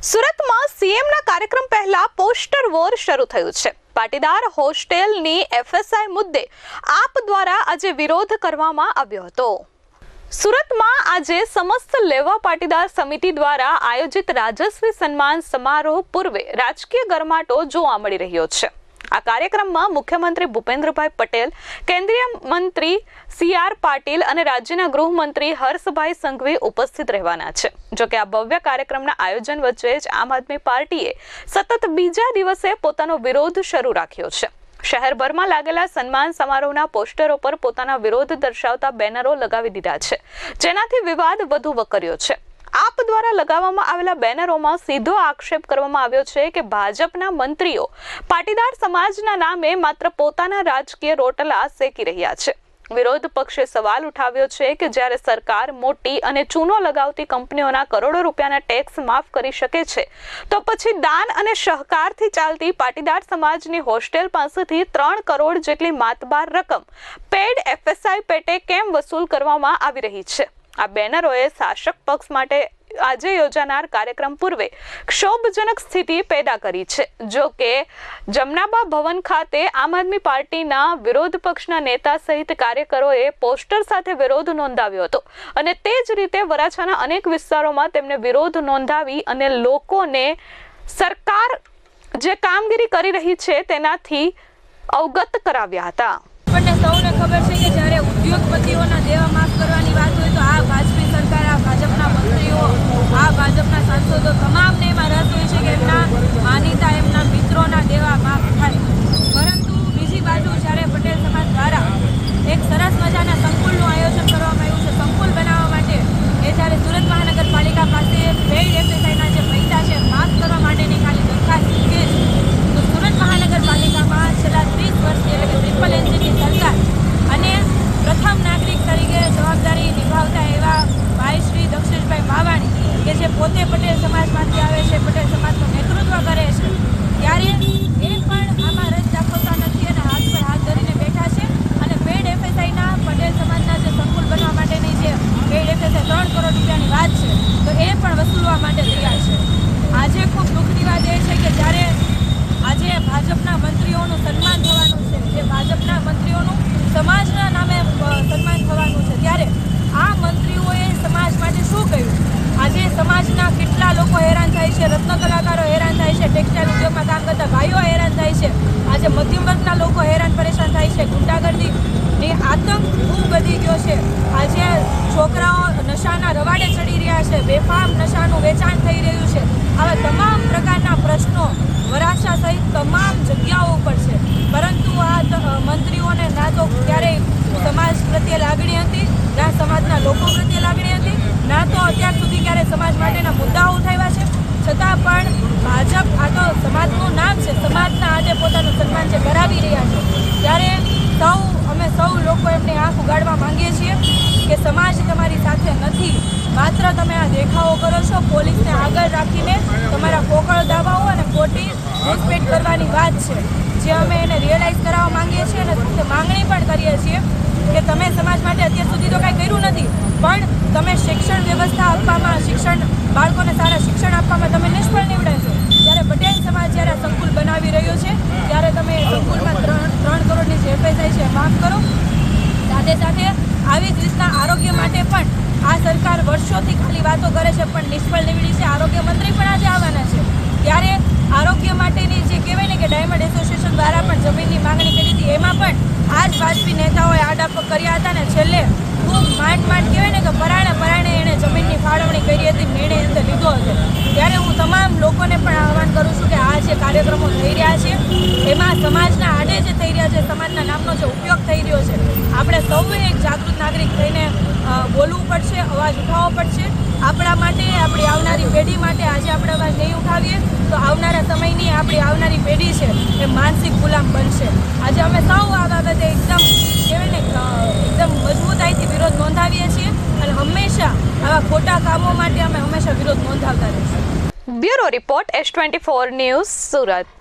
સુરતમાં સીએમના કાર્યક્રમ પહેલા પોસ્ટર વોર શરૂ થયું છે. પાટીદાર હોસ્ટેલની એફએસઆઈ મુદ્દે આપ દ્વારા આજે વિરોધ કરવામાં આવ્યો હતો. સુરતમાં આજે સમસ્ત લેવા પાટીદાર સમિતિ દ્વારા આયોજિત રાજસ્વી સન્માન સમારોહ પૂર્વે રાજકીય ગરમાટો જોવા મળી રહ્યો છે. આ કાર્યક્રમમાં મુખ્યમંત્રી ભૂપેન્દ્રભાઈ પટેલ, કેન્દ્રીય મંત્રી સી આર પાટીલ અને રાજ્યના ગૃહમંત્રી હર્ષભાઈ સંઘવી ઉપસ્થિત રહેવાના છે. જોકે આ ભવ્ય કાર્યક્રમના આયોજન વચ્ચે જ આમ આદમી પાર્ટીએ સતત બીજા દિવસે પોતાનો વિરોધ શરૂ રાખ્યો છે. શહેરભરમાં લાગેલા સન્માન સમારોહના પોસ્ટરો પર પોતાના વિરોધ દર્શાવતા બેનરો લગાવી દીધા છે. જેનાથી વિવાદ વધુ વકર્યો છે. આપ દ્વારા લગાવવામાં આવેલા બેનરોમાં સીધો આક્ષેપ કરવામાં આવ્યો છે કે ભાજપના મંત્રીઓ પાટીદાર સમાજના નામે માત્ર પોતાના રાજકીય રોટલા શેકી રહ્યા છે. વિરોધ પક્ષે સવાલ ઉઠાવ્યો છે કે જ્યારે સરકાર મોટી અને ચૂનો લગાવતી કંપનીઓના કરોડો રૂપિયાના ટેક્સ માફ કરી શકે છે, તો પછી દાન અને સહકારથી ચાલતી પાટીદાર સમાજની હોસ્ટેલ પાસેથી ત્રણ કરોડ જેટલી માતબાર રકમ પેડ એફએસઆઈ પેટે કેમ વસૂલ કરવામાં આવી રહી છે? આ બેનરોએ શાસક પક્ષ માટે આજે યોજાનાર કાર્યક્રમ પૂર્વે ક્ષોભજનક સ્થિતિ પેદા કરી છે. જો કે જમનાબા ભવન ખાતે આમ આદમી પાર્ટીના વિરોધ પક્ષના નેતા સહિત કાર્યકરોએ પોસ્ટર સાથે વિરોધ નોંધાવ્યો હતો અને તે જ રીતે વરાછાના અનેક વિસ્તારોમાં તેમને વિરોધ નોંધાવી અને લોકોને સરકાર જે કામગીરી કરી રહી છે તેનાથી અવગત કરાવ્યા હતા. આપણને સૌને ખબર છે કે જ્યારે ઉદ્યોગપતિઓના દેવા માફ કરવાની વાત હોય તો આ ભાજપી સરકાર આ ભાજપના મંત્રીઓ આ ભાજપના સાંસદો તમામને એમાં રસ હોય છે કે એમના માનીતા એમના મિત્રોના દેવા માફ થાય પરંતુ બીજી બાજુ જ્યારે પટેલ સમાજ દ્વારા એક સરસ મજાના સંકુલનું આયોજન કરવામાં આવ્યું છે સંકુલ બનાવવા માટે એ જ્યારે સુરત મહાનગરપાલિકા પાસે પેઇડ એફએસઆઈના જે પૈસા છે માફ કરવા માટેની ખાલી દરખાસ્ત મૂકે છે તો સુરત મહાનગરપાલિકામાં છેલ્લા ત્રીસ વર્ષથી એટલે કે ટ્રિપલ એન્જિનની સરકાર અને પ્રથમ નાગરિક તરીકે જવાબદારી નિભાવતા એવા ભાઈ શ્રી દક્ષેશભાઈ માવાણી કે જે પોતે પટેલ સમાજમાંથી આવે છે પટેલ સમાજનું નેતૃત્વ કરે છે. ત્યારે એ પણ આમાં રસ દાખવતા નથી અને હાથ પર હાથ ધરીને બેઠા છે. અને પેડ એફએસઆઈના પટેલ સમાજના જે સંકુલ બનવા માટેની જે પેડ એફએસઆઈ ત્રણ કરોડ રૂપિયાની વાત છે, તો એ પણ વસૂલવા માટે તૈયાર છે. આજે ખૂબ દુઃખની વાત એ છે કે જ્યારે આજે ભાજપના મંત્રીઓનું સન્માન થવાનું છે જે ભાજપના મંત્રીઓનું સમાજના નામે અ, સન્માન થવાનું છે ત્યારે આ મંત્રીઓએ સમાજ માટે શું કર્યું આજે સમાજના કેટલા લોકો હેરાન થાય છે, રત્ન કલાકારો હેરાન થાય છે, ટેક્સટાઇલ ઉદ્યોગમાં કામ કરતા ભાઈઓ હેરાન થાય છે. આજે મધ્યમ વર્ગના લોકો હેરાન પરેશાન થાય છે. ગુંડાગર્દી ની આતંક ખૂબ વધી ગયો છે. આજે છોકરાઓ નશાના રવાડે ચડી રહ્યા છે. બેફામ નશાનું વેચાણ થઈ રહ્યું છે આવા તમામ પ્રકારના પ્રશ્નો વરાછા સહિત તમામ જગ્યાઓ ઉપર છે પરંતુ આ ત- મંત્રીઓને ના તો ક્યારેય સમાજ પ્રત્યે લાગણી હતી ના સમાજના લોકો પ્રત્યે લાગણી હતી ના તો અત્યાર સુધી ક્યારે સમાજ માટેના મુદ્દાઓ ઉઠાવ્યા છે છતાં પણ ભાજપ આ તો સમાજનું નામ છે. સમાજના આજે પોતાનું સન્માન જે કરાવી રહ્યા છે. ત્યારે સૌ, અમે સૌ લોકો એમને આંખ ઉગાડવા માંગીએ છીએ કે સમાજ તમારી સાથે નથી. માત્ર તમે આ દેખાવો કરો છો, પોલીસને આગળ રાખીને તમારા પોકળ દાવાઓ અને ખોટી ઘૂસપેટ કરવાની વાત છે. જે અમે એને રિયલાઇઝ કરાવવા માંગીએ છીએ અને તે માંગણી પણ કરીએ છીએ કે તમે સમાજ માટે અત્યાર સુધી તો કાંઈ કર્યું નથી પણ તમે શિક્ષણ વ્યવસ્થા આપવામાં શિક્ષણ બાળકોને સારા શિક્ષણ આપવામાં તમે નિષ્ફળ નીવડ્યા છો ત્યારે પટેલ સમાજ જ્યારે આ સંકુલ બનાવી રહ્યો છે ત્યારે તમે એ સંકુલમાં ત્રણ ત્રણ કરોડની જે એફએસઆઈ છે એ માફ કરો સાથે સાથે આવી જ રીતના આરોગ્ય માટે પણ આ સરકાર વર્ષોથી ખાલી વાતો કરે છે, પણ નિષ્ફળ નીવડી છે. આરોગ્ય મંત્રી પણ આજે આવવાના છે. ત્યારે આરોગ્ય માટેની જે કહેવાય ને કે ડાયમંડ એસોસિએશન દ્વારા પણ જમીનની માંગણી કરી હતી, એમાં પણ આ જ ભાજપી નેતાઓએ આડાપક કર્યા હતા ને છેલ્લે ખૂબ માંડ માંડ કહેવાય ને કે પરાણે પરાણે એણે જમીનની ફાળવણી કરી હતી, નિર્ણય અંદર લીધો હતો. ત્યારે હું તમામ લોકોને પણ આહવાન કરું છું કે આ જે કાર્યક્રમો થઈ રહ્યા છે, એમાં સમાજના આડે જે થઈ રહ્યા છે, સમાજના નામનો જે ઉપયોગ થઈ રહ્યો છે આપણે સૌએ એક જાગૃત નાગરિક થઈને અ, બોલવું પડશે અવાજ ઉઠાવવો પડશે. આપણા માટે, આપણી આવનારી પેઢી માટે આજે આપણે અવાજ નહીં ઉઠાવીએ, તો આવનારા સમયની આપણી આવનારી પેઢી છે એ માનસિક ગુલામ બનશે. આજે અમે સૌ આ બાબતે એકદમ કહેવાય ને એકદમ મજબૂતાઈથી વિરોધ નોંધાવીએ છીએ અને હંમેશા આવા ખોટા કામો માટે અમે હંમેશા વિરોધ નોંધાવતા રહીશું. Bureau report S twenty four news Surat.